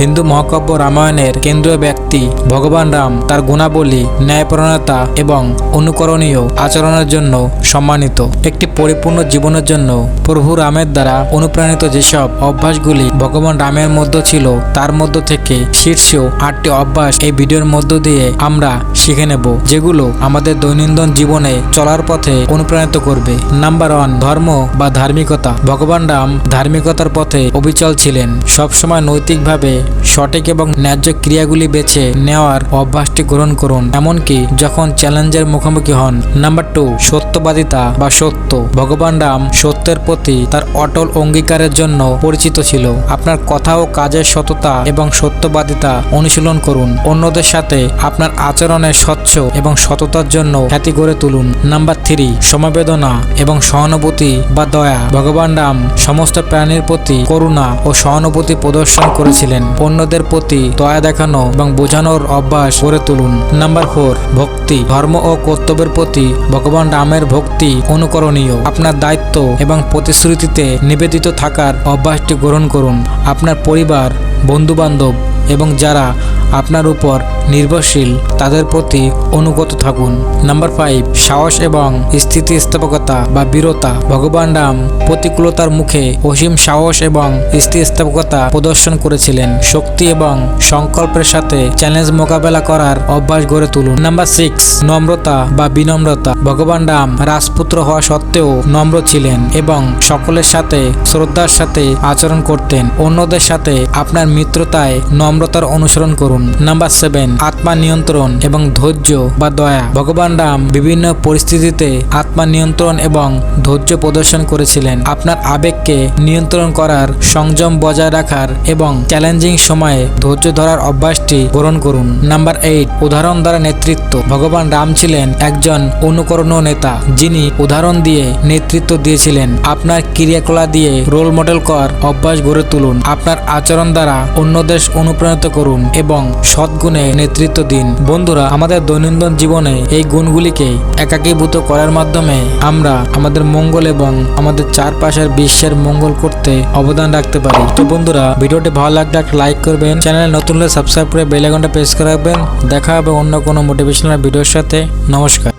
হিন্দু মহাকাব্য রামায়ণের কেন্দ্রীয় ব্যক্তি ভগবান রাম তার গুণাবলী ন্যায়পরণতা এবং অনুকরণীয় আচরণের জন্য সম্মানিত। একটি পরিপূর্ণ জীবনের জন্য প্রভু রামের দ্বারা অনুপ্রাণিত যেসব অভ্যাসগুলি ভগবান রামের মধ্যে ছিল, তার মধ্য থেকে শীর্ষ আটটি অভ্যাস এই ভিডিওর মধ্য দিয়ে আমরা শিখে নেব, যেগুলো আমাদের দৈনন্দিন জীবনে চলার পথে অনুপ্রাণিত করবে। নাম্বার ওয়ান, ধর্ম বা ধার্মিকতা। ভগবান রাম ধার্মিকতার পথে অবিচল ছিলেন। সবসময় নৈতিকভাবে সঠিক এবং ন্যায্য ক্রিয়াগুলি বেছে নেওয়ার অভ্যাসটি গ্রহণ করুন। এমনকি যখন চ্যালেঞ্জের মুখোমুখি হন, নাম্বার টু, সত্যবাদিতা বা সত্য। ভগবান রাম সত্যের প্রতি তার অটল অঙ্গীকারের জন্য পরিচিত ছিল। আপনার কথা ও কাজের সততা এবং সত্যবাদিতা অনুশীলন করুন। অন্যদের সাথে আপনার আচরণের স্বচ্ছ এবং সততার জন্য খ্যাতি গড়ে তুলুন। নাম্বার থ্রি, সমবেদনা এবং সহানুভূতি বা দয়া। ভগবান রাম সমস্ত প্রাণীর প্রতি করুণা ও সহানুভূতি প্রদর্শন করেছিলেন। অন্যদের প্রতি দয়া দেখানো এবং বোঝানোর অভ্যাস করে তুলুন। নাম্বার ফোর, ভক্তি। ধর্ম ও কর্তব্যের প্রতি ভগবান রামের ভক্তি অনুকরণীয়। আপনার দায়িত্ব এবং প্রতিশ্রুতিতে নিবেদিত থাকার অভ্যাসটি গ্রহণ করুন। আপনার পরিবার, বন্ধুবান্ধব এবং যারা আপনার উপর নির্ভরশীল, তাদের প্রতি অনুগত থাকুন। নাম্বার ফাইভ সাহস এবং স্থিতিস্থাপকতা বা বীরতা। ভগবান রাম প্রতিকূলতার মুখে অসীম সাহস এবং স্থিতিস্থাপকতা প্রদর্শন করেছিলেন। শক্তি এবং সংকল্পের সাথে চ্যালেঞ্জ মোকাবেলা করার অভ্যাস গড়ে তুলুন। নাম্বার সিক্স নম্রতা বা বিনম্রতা। ভগবান রাম রাজপুত্র হওয়া সত্ত্বেও নম্র ছিলেন এবং সকলের সাথে, শ্রদ্ধার সাথে আচরণ করতেন। অন্যদের সাথে আপনার মিত্রতায় নম্রতার অনুসরণ করুন। নাম্বার সেভেন, আত্মা নিয়ন্ত্রণ এবং ধৈর্য বা দয়া। ভগবান রাম বিভিন্ন পরিস্থিতিতে আত্মা নিয়ন্ত্রণ এবং ধৈর্য প্রদর্শন করেছিলেন। আপনার আবেগকে নিয়ন্ত্রণ করার সংযম বজায় রাখার এবং চ্যালেঞ্জিং সময়ে ধৈর্য ধরার অভ্যাসটি গ্রহণ করুন। নাম্বার এইট, উদাহরণ দ্বারা নেতৃত্ব। ভগবান রাম ছিলেন একজন অনুকরণীয় নেতা, যিনি উদাহরণ দিয়ে নেতৃত্ব দিয়েছিলেন। আপনার ক্রিয়াকলাপ দিয়ে রোল মডেল কর অভ্যাস গড়ে তুলুন। আপনার আচরণ দ্বারা অন্যদের অনুপ্রাণিত করুন এবং সৎগুণে নেতৃত্ব দিন। বন্ধুরা, আমাদের দৈনন্দিন জীবনে এই গুণগুলিকে একাকীভূত করার মাধ্যমে আমরা আমাদের মঙ্গল এবং আমাদের চারপাশের বিশ্বের মঙ্গল করতে অবদান রাখতে পারি। তো বন্ধুরা, ভিডিওটি ভালো লাগলে একটা লাইক করবেন, চ্যানেলে নতুন হলে সাবস্ক্রাইব করে বেলাগনটা প্রেস করে রাখবেন। দেখা হবে অন্য কোনো মোটিভেশনাল ভিডিওর সাথে। নমস্কার।